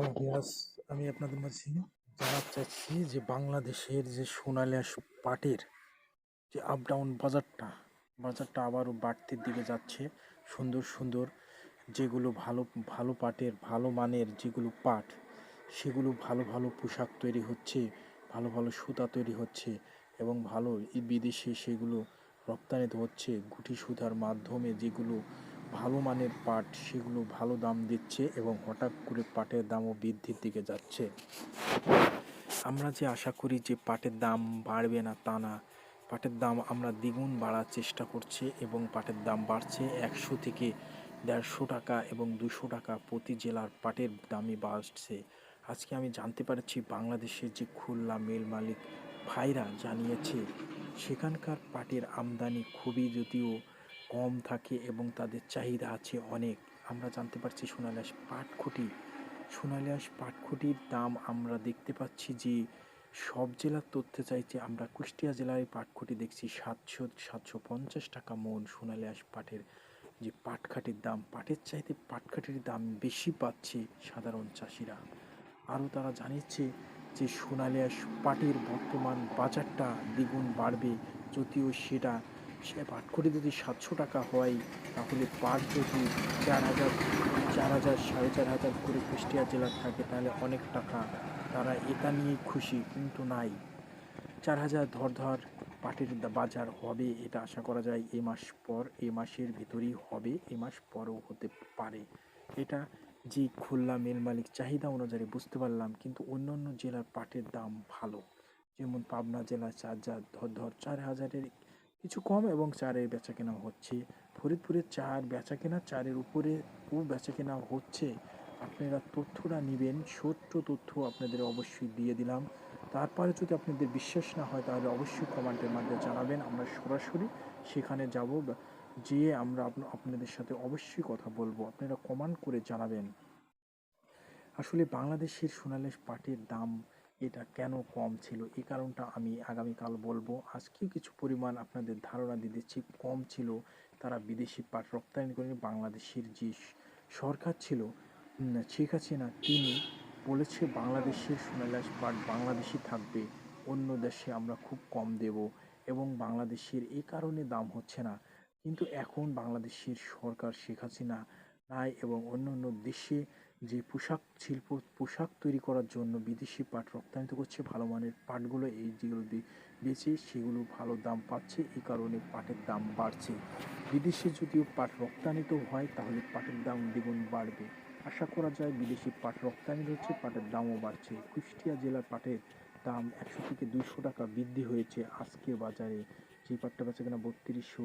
আমি আপনাদের মাঝে জানাতে চাচ্ছি যে বাংলাদেশের যে সোনালিয়াস পাটের যে আপ ডাউন বাজারটা বাজারটা আবারও বাড়তির দিকে যাচ্ছে। সুন্দর সুন্দর যেগুলো ভালো ভালো পাটের, ভালো মানের যেগুলো পাট, সেগুলো ভালো ভালো পোশাক তৈরি হচ্ছে, ভালো ভালো সুতা তৈরি হচ্ছে এবং ভালো বিদেশে সেগুলো রপ্তানিত হচ্ছে। গুটি সুতার মাধ্যমে যেগুলো ভালো মানের পাট সেগুলো ভালো দাম দিচ্ছে এবং হঠাৎ করে পাটের দামও বৃদ্ধির দিকে যাচ্ছে। আমরা যে আশা করি যে পাটের দাম বাড়বে না তা না, পাটের দাম আমরা দ্বিগুণ বাড়ার চেষ্টা করছি এবং পাটের দাম বাড়ছে একশো থেকে দেড়শো টাকা এবং দুশো টাকা প্রতি জেলার পাটের দামই বাড়ছে। আজকে আমি জানতে পারছি বাংলাদেশের যে খুলনা মিল মালিক ভাইরা জানিয়েছে, সেখানকার পাটের আমদানি খুবই যদিও কম থাকে এবং তাদের চাহিদা আছে অনেক। আমরা জানতে পারছি সোনালিয়াস পাটখুটি সোনালিয়াস পাটখুটির দাম আমরা দেখতে পাচ্ছি যে সব জেলার তথ্যে চাইছে আমরা কুষ্টিয়া জেলায় পাটখুটি দেখছি সাতশো সাতশো পঞ্চাশ টাকা মন সোনালিয়াস পাটের যে পাটখাটির দাম। পাটের চাইতে পাটখাটির দাম বেশি পাচ্ছে সাধারণ চাষিরা। আরও তারা জানিয়েছে যে সোনালিয়াস পাটের বর্তমান বাজারটা দ্বিগুণ বাড়বে, যদিও সেটা সে পাটখড়ি যদি সাতশো টাকা হয়, তাহলে পাট যদি চার হাজার চার হাজার, সাড়ে চার হাজার করে কুষ্টিয়া জেলার থাকে, তাহলে অনেক টাকা। তারা এটা নিয়েই খুশি, কিন্তু নাই। চার হাজার ধর ধর পাটের বাজার হবে, এটা আশা করা যায় এ মাস পর, এ মাসের ভিতরেই হবে, এ মাস পরও হতে পারে। এটা যে খুলনা মেল মালিক চাহিদা অনুযায়ী বুঝতে পারলাম, কিন্তু অন্য অন্য জেলার পাটের দাম ভালো। যেমন পাবনা জেলায় চার হাজার ধর ধর চার হাজারের কিছু কম এবং চারের বেচা কেনা হচ্ছে। ফরিদপুরের চার বেচা কেনা চারের উপরে ও বেচা কেনা হচ্ছে। আপনারা তথ্যটা নেবেন, সত্য তথ্য আপনাদের অবশ্যই দিয়ে দিলাম। তারপরে যদি আপনাদের বিশ্বাস না হয়, তাহলে অবশ্যই কমেন্টের মাধ্যমে জানাবেন। আমরা সরাসরি সেখানে যাব যেয়ে আমরা আপনা- আপনাদের সাথে অবশ্যই কথা বলব। আপনারা কমেন্ট করে জানাবেন। আসলে বাংলাদেশের সোনালী পাটের দাম এটা কেন কম ছিল? এই কারণটা আমি আগামীকাল বলব। আজকেও কিছু পরিমাণ আপনাদের ধারণা দিয়ে দিচ্ছি। কম ছিল, তারা বিদেশি পাট রপ্তানি করে বাংলাদেশের যে সরকার ছিল শেখ হাসিনা, তিনি বলেছে বাংলাদেশের সোনালাস পাট বাংলাদেশি থাকবে, অন্য দেশে আমরা খুব কম দেব এবং বাংলাদেশের এই কারণে দাম হচ্ছে না। কিন্তু এখন বাংলাদেশের সরকার শেখ হাসিনা নাই এবং অন্য অন্য দেশে যে পোশাক শিল্প, পোশাক তৈরি করার জন্য বিদেশি পাট রপ্তানিত করছে, ভালো মানের পাটগুলো এই যেগুলো বেচে সেগুলো ভালো দাম পাচ্ছে, এই কারণে পাটের দাম বাড়ছে। বিদেশে যদিও পাট রপ্তানিত হয়, তাহলে পাটের দাম দ্বিগুণ বাড়বে। আশা করা যায় বিদেশি পাট রপ্তানি হচ্ছে, পাটের দামও বাড়ছে। কুষ্টিয়া জেলার পাটের দাম একশো থেকে দুইশো টাকা বৃদ্ধি হয়েছে। আজকের বাজারে যে পাটটা বেচা কিনা বত্রিশশো